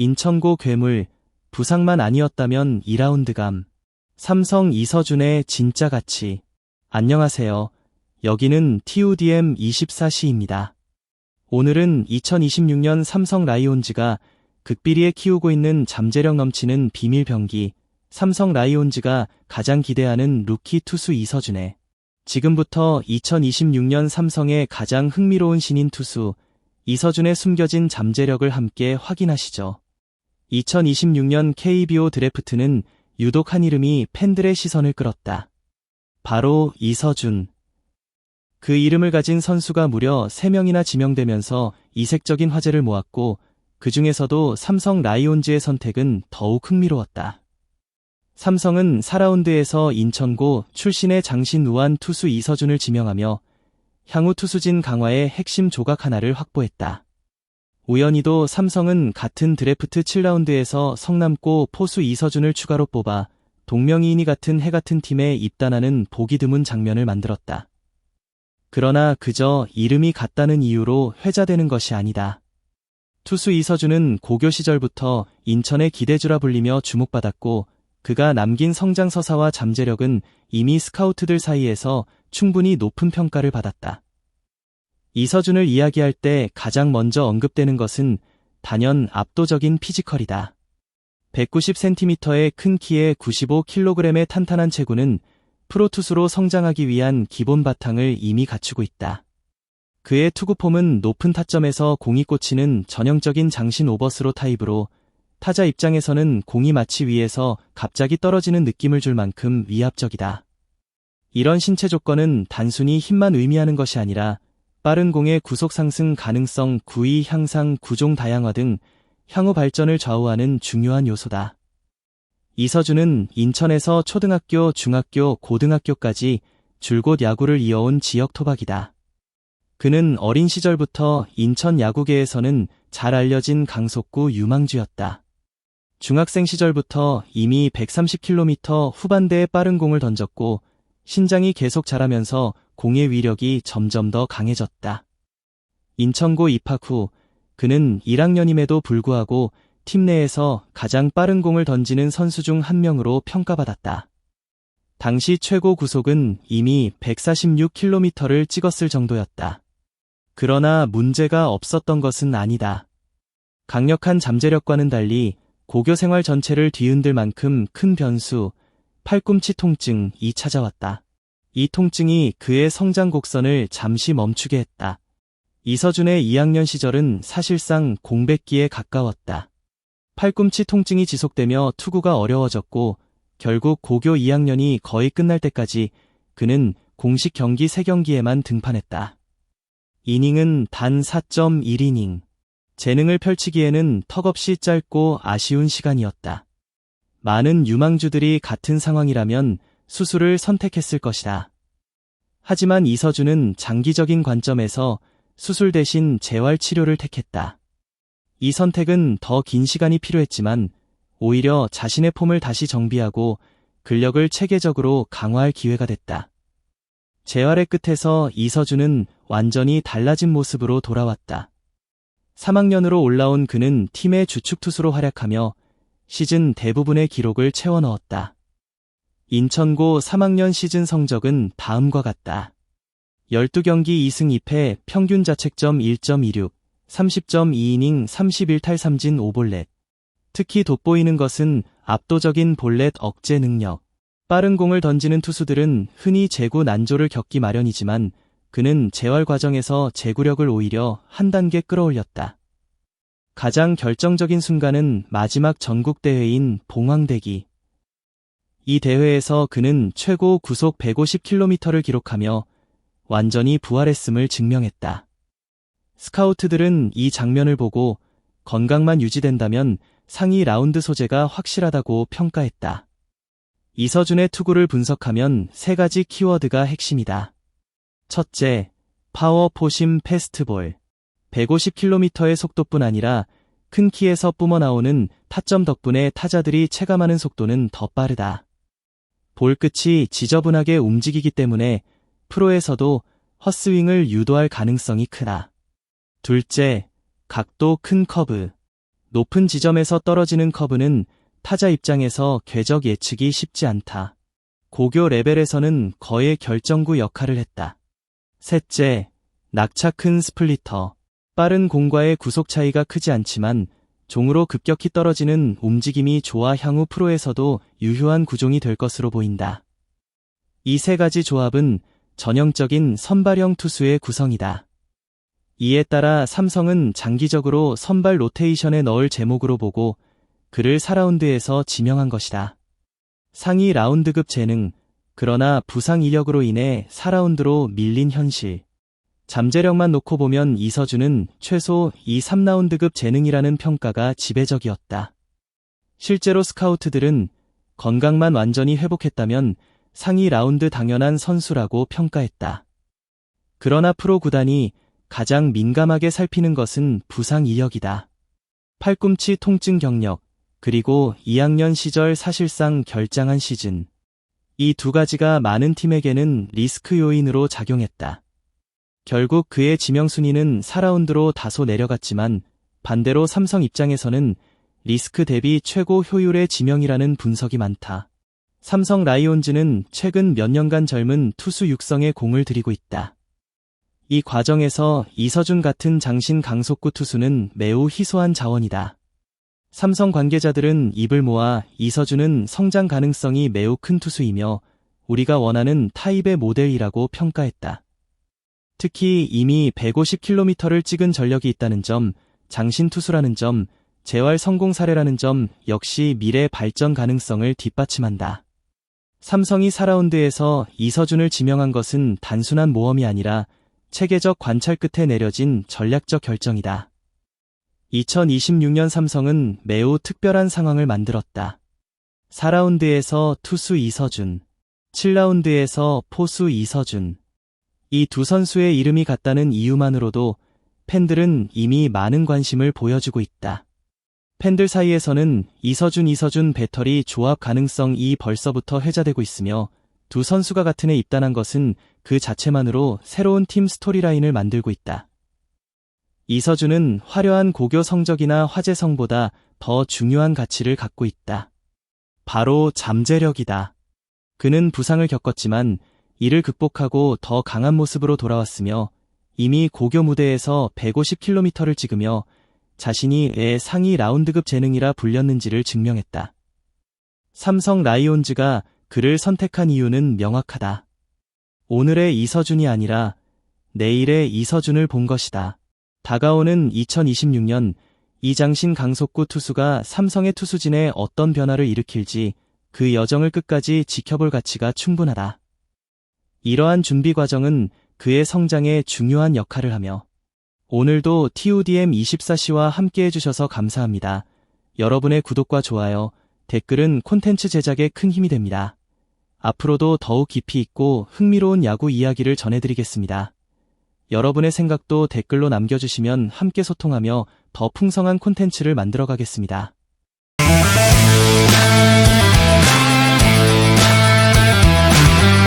인천고 괴물, 부상만 아니었다면 2라운드 감. 삼성 이서준의 진짜 가치. 안녕하세요. 여기는 TUDM24C입니다. 오늘은 2026년 삼성 라이온즈가 극비리에 키우고 있는 잠재력 넘치는 비밀 병기, 삼성 라이온즈가 가장 기대하는 루키 투수 이서준의 지금부터 2026년 삼성의 가장 흥미로운 신인 투수 이서준의 숨겨진 잠재력을 함께 확인하시죠. 2026년 KBO 드래프트는 유독 한 이름이 팬들의 시선을 끌었다. 바로 이서준. 그 이름을 가진 선수가 무려 3명이나 지명되면서 이색적인 화제를 모았고 그 중에서도 삼성 라이온즈의 선택은 더욱 흥미로웠다. 삼성은 4라운드에서 인천고 출신의 장신 우한 투수 이서준을 지명하며 향후 투수진 강화의 핵심 조각 하나를 확보했다. 우연히도 삼성은 같은 드래프트 7라운드에서 성남고 포수 이서준을 추가로 뽑아 동명이인이 같은 해 같은 팀에 입단하는 보기 드문 장면을 만들었다. 그러나 그저 이름이 같다는 이유로 회자되는 것이 아니다. 투수 이서준은 고교 시절부터 인천의 기대주라 불리며 주목받았고 그가 남긴 성장 서사와 잠재력은 이미 스카우트들 사이에서 충분히 높은 평가를 받았다. 이서준을 이야기할 때 가장 먼저 언급되는 것은 단연 압도적인 피지컬이다. 190cm의 큰 키에 95kg의 탄탄한 체구는 프로투수로 성장하기 위한 기본 바탕을 이미 갖추고 있다. 그의 투구폼은 높은 타점에서 공이 꽂히는 전형적인 장신 오버스로 타입으로 타자 입장에서는 공이 마치 위에서 갑자기 떨어지는 느낌을 줄 만큼 위압적이다. 이런 신체 조건은 단순히 힘만 의미하는 것이 아니라 빠른 공의 구속 상승 가능성, 구위 향상, 구종 다양화 등 향후 발전을 좌우하는 중요한 요소다. 이서준은 인천에서 초등학교, 중학교, 고등학교까지 줄곧 야구를 이어온 지역 토박이다. 그는 어린 시절부터 인천 야구계에서는 잘 알려진 강속구 유망주였다. 중학생 시절부터 이미 130km 후반대의 빠른 공을 던졌고 신장이 계속 자라면서 공의 위력이 점점 더 강해졌다. 인천고 입학 후 그는 1학년임에도 불구하고 팀 내에서 가장 빠른 공을 던지는 선수 중 한 명으로 평가받았다. 당시 최고 구속은 이미 146km를 찍었을 정도였다. 그러나 문제가 없었던 것은 아니다. 강력한 잠재력과는 달리 고교 생활 전체를 뒤흔들 만큼 큰 변수, 팔꿈치 통증이 찾아왔다. 이 통증이 그의 성장 곡선을 잠시 멈추게 했다. 이서준의 2학년 시절은 사실상 공백기에 가까웠다. 팔꿈치 통증이 지속되며 투구가 어려워졌고 결국 고교 2학년이 거의 끝날 때까지 그는 공식 경기 3경기에만 등판했다. 이닝은 단 4.1이닝. 재능을 펼치기에는 턱없이 짧고 아쉬운 시간이었다. 많은 유망주들이 같은 상황이라면 수술을 선택했을 것이다. 하지만 이서준은 장기적인 관점에서 수술 대신 재활 치료를 택했다. 이 선택은 더 긴 시간이 필요했지만 오히려 자신의 폼을 다시 정비하고 근력을 체계적으로 강화할 기회가 됐다. 재활의 끝에서 이서준은 완전히 달라진 모습으로 돌아왔다. 3학년으로 올라온 그는 팀의 주축 투수로 활약하며 시즌 대부분의 기록을 채워 넣었다. 인천고 3학년 시즌 성적은 다음과 같다. 12경기 2승 2패 평균 자책점 1.26, 30.2이닝 31탈 3진 5볼넷. 특히 돋보이는 것은 압도적인 볼넷 억제 능력. 빠른 공을 던지는 투수들은 흔히 제구 난조를 겪기 마련이지만 그는 재활 과정에서 제구력을 오히려 한 단계 끌어올렸다. 가장 결정적인 순간은 마지막 전국대회인 봉황대기. 이 대회에서 그는 최고 구속 150km를 기록하며 완전히 부활했음을 증명했다. 스카우트들은 이 장면을 보고 건강만 유지된다면 상위 라운드 소재가 확실하다고 평가했다. 이서준의 투구를 분석하면 세 가지 키워드가 핵심이다. 첫째, 파워 포심 패스트볼. 150km의 속도뿐 아니라 큰 키에서 뿜어나오는 타점 덕분에 타자들이 체감하는 속도는 더 빠르다. 볼 끝이 지저분하게 움직이기 때문에 프로에서도 헛스윙을 유도할 가능성이 크다. 둘째, 각도 큰 커브. 높은 지점에서 떨어지는 커브는 타자 입장에서 궤적 예측이 쉽지 않다. 고교 레벨에서는 거의 결정구 역할을 했다. 셋째, 낙차 큰 스플리터. 빠른 공과의 구속 차이가 크지 않지만 종으로 급격히 떨어지는 움직임이 좋아 향후 프로에서도 유효한 구종이 될 것으로 보인다. 이 세 가지 조합은 전형적인 선발형 투수의 구성이다. 이에 따라 삼성은 장기적으로 선발 로테이션에 넣을 제목으로 보고 그를 4라운드에서 지명한 것이다. 상위 라운드급 재능, 그러나 부상 이력으로 인해 4라운드로 밀린 현실. 잠재력만 놓고 보면 이서준은 최소 2, 3라운드급 재능이라는 평가가 지배적이었다. 실제로 스카우트들은 건강만 완전히 회복했다면 상위 라운드 당연한 선수라고 평가했다. 그러나 프로 구단이 가장 민감하게 살피는 것은 부상 이력이다. 팔꿈치 통증 경력, 그리고 2학년 시절 사실상 결장한 시즌. 이 두 가지가 많은 팀에게는 리스크 요인으로 작용했다. 결국 그의 지명 순위는 4라운드로 다소 내려갔지만 반대로 삼성 입장에서는 리스크 대비 최고 효율의 지명이라는 분석이 많다. 삼성 라이온즈는 최근 몇 년간 젊은 투수 육성에 공을 들이고 있다. 이 과정에서 이서준 같은 장신 강속구 투수는 매우 희소한 자원이다. 삼성 관계자들은 입을 모아 이서준은 성장 가능성이 매우 큰 투수이며 우리가 원하는 타입의 모델이라고 평가했다. 특히 이미 150km를 찍은 전력이 있다는 점, 장신 투수라는 점, 재활 성공 사례라는 점 역시 미래 발전 가능성을 뒷받침한다. 삼성이 4라운드에서 이서준을 지명한 것은 단순한 모험이 아니라 체계적 관찰 끝에 내려진 전략적 결정이다. 2026년 삼성은 매우 특별한 상황을 만들었다. 4라운드에서 투수 이서준, 7라운드에서 포수 이서준. 이 두 선수의 이름이 같다는 이유만으로도 팬들은 이미 많은 관심을 보여주고 있다. 팬들 사이에서는 이서준 이서준 배터리 조합 가능성이 벌써부터 회자되고 있으며 두 선수가 같은 해 입단한 것은 그 자체만으로 새로운 팀 스토리라인을 만들고 있다. 이서준은 화려한 고교 성적이나 화제성보다 더 중요한 가치를 갖고 있다. 바로 잠재력이다. 그는 부상을 겪었지만 이를 극복하고 더 강한 모습으로 돌아왔으며 이미 고교 무대에서 150km를 찍으며 자신이 애 상위 라운드급 재능이라 불렸는지를 증명했다. 삼성 라이온즈가 그를 선택한 이유는 명확하다. 오늘의 이서준이 아니라 내일의 이서준을 본 것이다. 다가오는 2026년 이장신 강속구 투수가 삼성의 투수진에 어떤 변화를 일으킬지 그 여정을 끝까지 지켜볼 가치가 충분하다. 이러한 준비 과정은 그의 성장에 중요한 역할을 하며 오늘도 TODM24시와 함께 해주셔서 감사합니다. 여러분의 구독과 좋아요, 댓글은 콘텐츠 제작에 큰 힘이 됩니다. 앞으로도 더욱 깊이 있고 흥미로운 야구 이야기를 전해드리겠습니다. 여러분의 생각도 댓글로 남겨주시면 함께 소통하며 더 풍성한 콘텐츠를 만들어 가겠습니다.